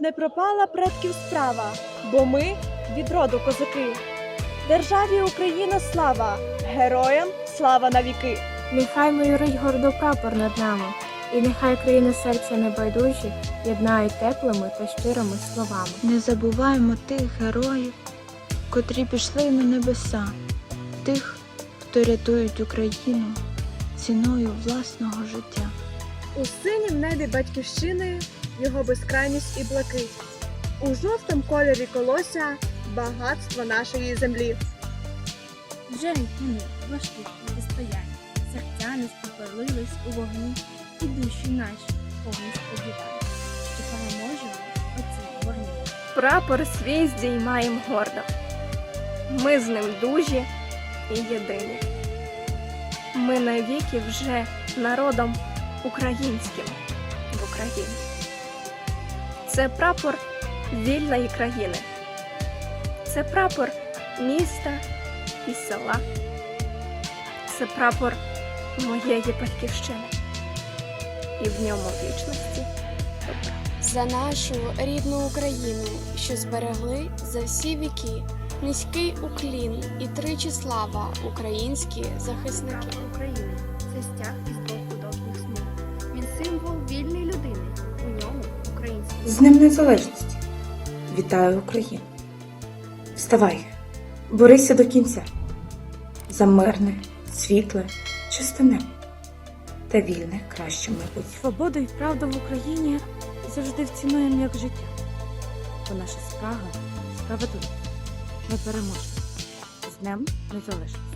не пропала предків справа, бо ми від роду козаки. Державі Україна слава, героям слава навіки. Нехай майорить гордо прапор над нами, і нехай країни серця небайдужі єднають теплими та щирими словами. Не забуваємо тих героїв, котрі пішли на небеса, тих, хто рятують Україну ціною власного життя. У синім небі батьківщини його безкрайність і блакить. У жовтому кольорі колося багатство нашої землі. Вже йти важких відстоянь, серця не спопалились у вогні, і душі наші повні сподівань, що переможемо у цій вогні. Прапор свій здіймаєм гордо. Ми з ним дужі і єдині. Ми навіки вже народом українським в Україні. Це прапор вільної країни. Це прапор міста і села. Це прапор моєї батьківщини. І в ньому вічності. За нашу рідну Україну, що зберегли за всі віки. Низький уклін і тричі слава українські захисники. України це стяг із двох художніх смуг. Він символ вільної людини. У ньому. З Днем Незалежності. Вітаю Україну. Вставай, борися до кінця. За мирне, світле, чисте небо та вільне краще майбутнє. Свободу і правду в Україні завжди вцінуємо як життя. Бо наша спрага справедлива. Ми переможемо. З Днем Незалежності.